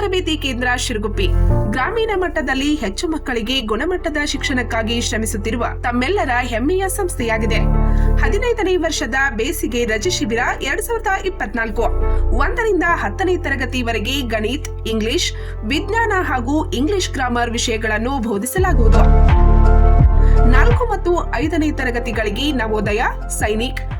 ತರಬೇತಿ ಕೇಂದ್ರ ಶಿರಗುಪ್ಪಿ. ಗ್ರಾಮೀಣ ಮಟ್ಟದಲ್ಲಿ ಹೆಚ್ಚು ಮಕ್ಕಳಿಗೆ ಗುಣಮಟ್ಟದ ಶಿಕ್ಷಣಕ್ಕಾಗಿ ಶ್ರಮಿಸುತ್ತಿರುವ ತಮ್ಮೆಲ್ಲರ ಹೆಮ್ಮೆಯ ಸಂಸ್ಥೆಯಾಗಿದೆ. ಹದಿನೈದನೇ ವರ್ಷದ ಬೇಸಿಗೆ ರಜೆ ಶಿಬಿರ ಎರಡ್ ಸಾವಿರದ ಇಪ್ಪತ್ನಾಲ್ಕು. ಒಂದರಿಂದ ಹತ್ತನೇ ತರಗತಿವರೆಗೆ ಗಣಿತ್, ಇಂಗ್ಲಿಷ್, ವಿಜ್ಞಾನ ಹಾಗೂ ಇಂಗ್ಲಿಷ್ ಗ್ರಾಮರ್ ವಿಷಯಗಳನ್ನು ಬೋಧಿಸಲಾಗುವುದು. ನಾಲ್ಕು ಮತ್ತು ಐದನೇ ತರಗತಿಗಳಿಗೆ ನವೋದಯ, ಸೈನಿಕ್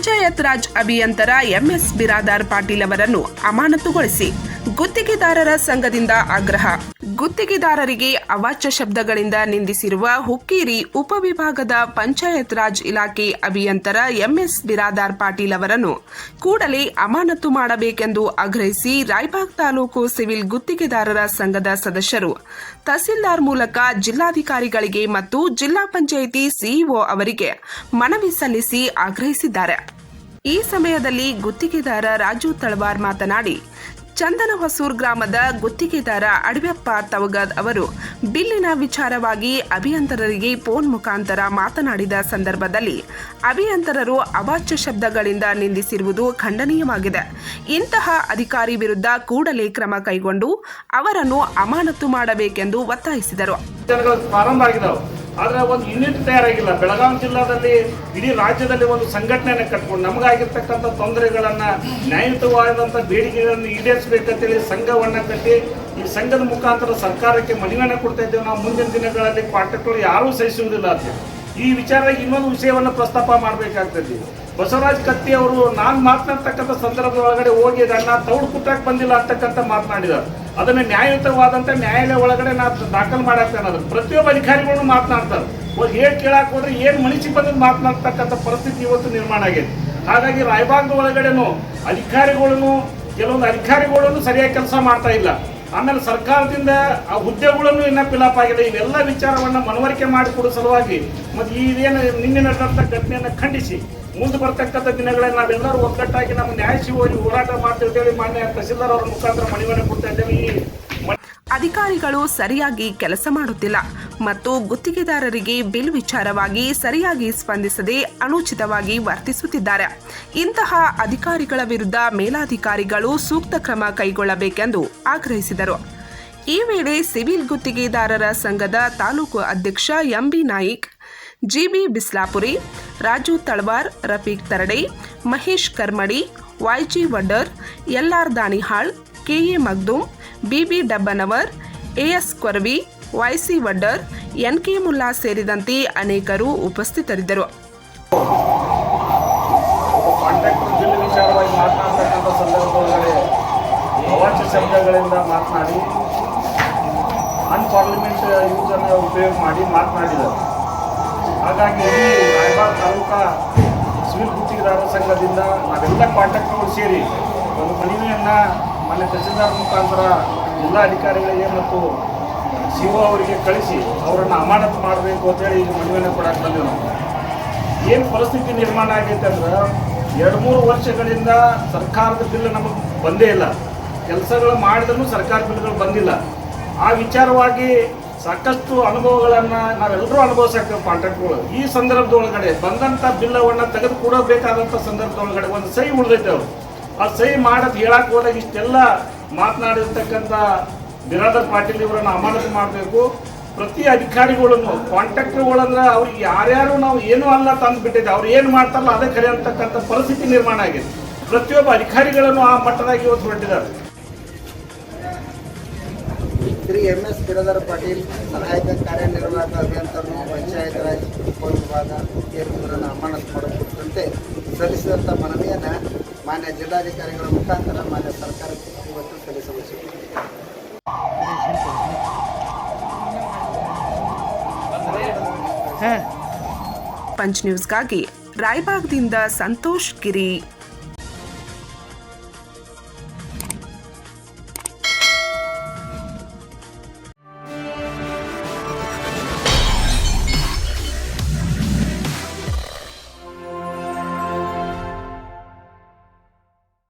ಪಂಚಾಯತ್ ರಾಜ್ ಅಭಿಯಂತರ ಎಂಎಸ್ ಬಿರಾದಾರ್ ಪಾಟೀಲ್ ಅವರನ್ನು ಅಮಾನತುಗೊಳಿಸಿ ಗುತ್ತಿಗೆದಾರರ ಸಂಘದಿಂದ ಆಗ್ರಹ. ಗುತ್ತಿಗೆದಾರರಿಗೆ ಅವಾಚ್ಯ ಶಬ್ದಗಳಿಂದ ನಿಂದಿಸಿರುವ ಹುಕ್ಕೇರಿ ಉಪವಿಭಾಗದ ಪಂಚಾಯತ್ ರಾಜ್ ಇಲಾಖೆ ಅಭಿಯಂತರ ಎಂಎಸ್ ಬಿರಾದಾರ್ ಪಾಟೀಲ್ ಅವರನ್ನು ಕೂಡಲೇ ಅಮಾನತು ಮಾಡಬೇಕೆಂದು ಆಗ್ರಹಿಸಿ ರಾಯಬಾಗ್ ತಾಲೂಕು ಸಿವಿಲ್ ಗುತ್ತಿಗೆದಾರರ ಸಂಘದ ಸದಸ್ಯರು, ತಹಸೀಲ್ದಾರ್ ಮೂಲಕ ಜಿಲ್ಲಾಧಿಕಾರಿಗಳಿಗೆ ಮತ್ತು ಜಿಲ್ಲಾ ಪಂಚಾಯಿತಿ ಸಿಇಒ ಅವರಿಗೆ ಮನವಿ ಸಲ್ಲಿಸಿ ಆಗ್ರಹಿಸಿದ್ದಾರೆ. ಈ ಸಮಯದಲ್ಲಿ ಗುತ್ತಿಗೆದಾರ ರಾಜು ತಳವಾರ್ ಮಾತನಾಡಿ ಚಂದನ ಹೊಸೂರ್ ಗ್ರಾಮದ ಗುತ್ತಿಗೆದಾರ ಅಡವ್ಯಪ್ಪ ತವಗದ್ ಅವರು ಬಿಲ್ಲಿನ ವಿಚಾರವಾಗಿ ಅಭಿಯಂತರರಿಗೆ ಫೋನ್ ಮುಖಾಂತರ ಮಾತನಾಡಿದ ಸಂದರ್ಭದಲ್ಲಿ, ಅಭಿಯಂತರರು ಅವಾಚ್ಯ ಶಬ್ದಗಳಿಂದ ನಿಂದಿಸಿರುವುದು ಖಂಡನೀಯವಾಗಿದೆ. ಇಂತಹ ಅಧಿಕಾರಿ ವಿರುದ್ಧ ಕೂಡಲೇ ಕ್ರಮ ಕೈಗೊಂಡು ಅವರನ್ನು ಅಮಾನತು ಮಾಡಬೇಕೆಂದು ಒತ್ತಾಯಿಸಿದರು. ಆದ್ರೆ ಒಂದು ಯೂನಿಟ್ ತಯಾರಾಗಿಲ್ಲ. ಬೆಳಗಾವಿ ಜಿಲ್ಲಾದಲ್ಲಿ ಇಡೀ ರಾಜ್ಯದಲ್ಲಿ ಒಂದು ಸಂಘಟನೆಯನ್ನು ಕಟ್ಕೊಂಡು ನಮಗಾಗಿರ್ತಕ್ಕಂಥ ತೊಂದರೆಗಳನ್ನ ನ್ಯಾಯಯುತವಾದಂಥ ಬೇಡಿಕೆಗಳನ್ನು ಈಡೇರಿಸಬೇಕಂತೇಳಿ ಸಂಘವನ್ನು ಕಟ್ಟಿ ಈ ಸಂಘದ ಮುಖಾಂತರ ಸರ್ಕಾರಕ್ಕೆ ಮನವಿಯನ್ನು ಕೊಡ್ತಾ ಇದ್ದೇವೆ. ನಾವು ಮುಂದಿನ ದಿನಗಳಲ್ಲಿ ಕಾಂಟ್ರಾಕ್ಟ್ಗಳು ಯಾರೂ ಸಹಿಸುವುದಿಲ್ಲ ಅಂತ ಈ ವಿಚಾರವಾಗಿ ಇನ್ನೊಂದು ವಿಷಯವನ್ನು ಪ್ರಸ್ತಾಪ ಮಾಡಬೇಕಾಗ್ತದೆ. ಬಸವರಾಜ್ ಕತ್ತಿ ಅವರು, ನಾನು ಮಾತನಾಡ್ತಕ್ಕಂಥ ಸಂದರ್ಭದ ಒಳಗಡೆ ಹೋಗಿ ಅಣ್ಣ ತೌಡು ಕುಟ್ಟಕ್ಕೆ ಬಂದಿಲ್ಲ ಅಂತಕ್ಕಂಥ ಮಾತನಾಡಿದ್ದಾರೆ. ಅದನ್ನ ನ್ಯಾಯಯುತವಾದಂಥ ನ್ಯಾಯಾಲಯ ಒಳಗಡೆ ನಾ ದಾಖಲು ಮಾಡಾಕ್ತೇನೆ ಅದನ್ನು ಪ್ರತಿಯೊಬ್ಬ ಅಧಿಕಾರಿಗಳನ್ನು ಮಾತನಾಡ್ತಾರೆ. ಹೋಗಿ ಹೇಳಿ ಕೇಳಕ್ಕೆ ಹೋದ್ರೆ ಏನು ಬಂದು ಮಾತನಾಡ್ತಕ್ಕಂಥ ಪರಿಸ್ಥಿತಿ ಇವತ್ತು ನಿರ್ಮಾಣ ಆಗಿದೆ ಹಾಗಾಗಿ ರಾಯಭಾಗದ ಒಳಗಡೆನು ಅಧಿಕಾರಿಗಳನ್ನು ಕೆಲವೊಂದು ಅಧಿಕಾರಿಗಳನ್ನು ಸರಿಯಾಗಿ ಕೆಲಸ ಮಾಡ್ತಾ ಇಲ್ಲ. ಆಮೇಲೆ ಸರ್ಕಾರದಿಂದ ಆ ಹುದ್ದೆಗಳನ್ನು ಇನ್ನ ಫಿಲಪ್ ಆಗಿದೆ. ಇವೆಲ್ಲ ವಿಚಾರವನ್ನ ಮನವರಿಕೆ ಮಾಡಿಕೊಡೋ ಸಲುವಾಗಿ ಮತ್ತು ಇದೇನು ನಿನ್ನೆ ನಡೆದಂಥ ಘಟನೆಯನ್ನು ಖಂಡಿಸಿ. ಮುಂದೆ ಬರ್ತಕ್ಕಂಥ ದಿನಗಳಲ್ಲಿ ನಾವೆಲ್ಲರೂ ಒಗ್ಗಟ್ಟಾಗಿ ನಮ್ಮ ನ್ಯಾಯ ಸಿಗುವಲ್ಲಿ ಹೋರಾಟ ಮಾಡ್ತಿರ್ತೇವೆ ಮಾನ್ಯ ತಹಸೀಲ್ದಾರ್ ಅವರ ಮುಖಾಂತರ ಮನವಿಯನ್ನು ಕೊಡ್ತಾ ಇದ್ದೇವೆ. ಈ ಅಧಿಕಾರಿಗಳು ಸರಿಯಾಗಿ ಕೆಲಸ ಮಾಡುತ್ತಿಲ್ಲ ಮತ್ತು ಗುತ್ತಿಗೆದಾರರಿಗೆ ಬಿಲ್ ವಿಚಾರವಾಗಿ ಸರಿಯಾಗಿ ಸ್ಪಂದಿಸದೆ ಅನುಚಿತವಾಗಿ ವರ್ತಿಸುತ್ತಿದ್ದಾರೆ. ಇಂತಹ ಅಧಿಕಾರಿಗಳ ವಿರುದ್ಧ ಮೇಲಾಧಿಕಾರಿಗಳು ಸೂಕ್ತ ಕ್ರಮ ಕೈಗೊಳ್ಳಬೇಕೆಂದು ಆಗ್ರಹಿಸಿದರು. ಈ ವೇಳೆ ಸಿವಿಲ್ ಗುತ್ತಿಗೆದಾರರ ಸಂಘದ ತಾಲೂಕು ಅಧ್ಯಕ್ಷ M B Naik G B Bislapuri Raju Talwar, Rafiq Tarade, Mahesh Karmadi Y G Vaddar, L R Danihal, K A Magdoom B B Dabbanavar, A S Koravi Y C Vaddar N K Mulla ಸೇರಿದಂತೆ ಅನೇಕರು ಉಪಸ್ಥಿತರಿದ್ದರು. ಶಬ್ದಗಳಿಂದ ಮಾತನಾಡಿ, ಅನ್ಪಾರ್ಲಿಮೆಂಟ್ ಯೂಸನ್ನು ಉಪಯೋಗ ಮಾಡಿ ಮಾತನಾಡಿದರು. ಹಾಗಾಗಿ Raibag taluka civil ಗುತ್ತಿಗೆದಾರರ ಸಂಘದಿಂದ ನಾವೆಲ್ಲ ಕಾಂಟ್ರಾಕ್ಟರ್ಗಳು ಸೇರಿ ಒಂದು ಮನವಿಯನ್ನು ಮೊನ್ನೆ ತಹಸೀಲ್ದಾರ್ ಮುಖಾಂತರ ಜಿಲ್ಲಾ ಅಧಿಕಾರಿಗಳಿಗೆ ಮತ್ತು ಸಿ ಅವರಿಗೆ ಕಳಿಸಿ ಅವರನ್ನು ಅಮಾನತು ಮಾಡಬೇಕು ಅಂತೇಳಿ ಈಗ ಮನವಿಯನ್ನು ಕೊಡಕ್ಕೆ ಬಂದೆವು. ನಾವು ಏನು ಪರಿಸ್ಥಿತಿ ನಿರ್ಮಾಣ ಆಗೈತೆ ಅಂದ್ರೆ ಎರಡು ಮೂರು ವರ್ಷಗಳಿಂದ ಸರ್ಕಾರದ ಬಿಲ್ ನಮಗೆ ಬಂದೇ ಇಲ್ಲ. ಕೆಲಸಗಳು ಮಾಡಿದ್ರೂ ಸರ್ಕಾರ ಬಿಲ್ಗಳು ಬಂದಿಲ್ಲ. ಆ ವಿಚಾರವಾಗಿ ಸಾಕಷ್ಟು ಅನುಭವಗಳನ್ನು ನಾವೆಲ್ಲರೂ ಅನುಭವಿಸಾಕ್ತೇವೆ ಕಾಂಟ್ರಾಕ್ಟ್ಗಳು. ಈ ಸಂದರ್ಭದೊಳಗಡೆ ಬಂದಂಥ ಬಿಲ್ಲವನ್ನು ತೆಗೆದು ಕೊಡಬೇಕಾದಂಥ ಸಂದರ್ಭದೊಳಗಡೆ ಒಂದು ಸಹಿ ಉಳಿದೈತೆ ಅವರು. ಆ ಸಹಿ ಮಾಡೋದು ಹೇಳಕ್ಕೆ ಹೋದಾಗ ಇಷ್ಟೆಲ್ಲ ಮಾತನಾಡಿರ್ತಕ್ಕಂಥ ಬಿರಾದರ್ ಪಾಟೀಲ್ ಇವರನ್ನು ಅಮಾನತು ಮಾಡಬೇಕು. ಪ್ರತಿ ಅಧಿಕಾರಿಗಳನ್ನು ಕಾಂಟ್ರಾಕ್ಟರ್ಗಳಂದ್ರೆ ಅವ್ರಿಗೆ ಯಾರ್ಯಾರು ನಾವು ಏನೂ ಅಲ್ಲ ತಂದು ಬಿಟ್ಟಿದ್ದೆ ಅವ್ರು ಏನು ಮಾಡ್ತಾರಲ್ಲ ಅದೇ ಕರೆ ಪರಿಸ್ಥಿತಿ ನಿರ್ಮಾಣ ಆಗಿದೆ. ಪ್ರತಿಯೊಬ್ಬ ಅಧಿಕಾರಿಗಳನ್ನು ಆ ಮಟ್ಟದಾಗಿ ಇವತ್ತು ಹೊರಟಿದ್ದಾರೆ. ಶ್ರೀ ಎಂ ಎಸ್ ಬಿರದರ್ ಪಾಟೀಲ್ ಸಹಾಯಕ ಕಾರ್ಯನಿರ್ವಾಹಕ ಅಭಿಯಂತರರು ಪಂಚಾಯತ್ ರಾಜ್ ಉಪವಿಭಾಗ ಕೇಂದ್ರಗಳನ್ನು ಅಮಾನತು ಮಾಡುವ ಕುರಿತಂತೆ ಸಲ್ಲಿಸಿದಂಥ ಮನವಿಯನ್ನು ಮಾನ್ಯ ಜಿಲ್ಲಾಧಿಕಾರಿಗಳ ಮುಖಾಂತರ ಮಾನ್ಯ ಸರ್ಕಾರಕ್ಕೆ ಇವತ್ತು ಸಲ್ಲಿಸಬೇಕು. ಪಂಚ್ ನ್ಯೂಸ್ಗಾಗಿ ರಾಯಬಾಗ್ದಿಂದ ಸಂತೋಷ್ ಗಿರಿ.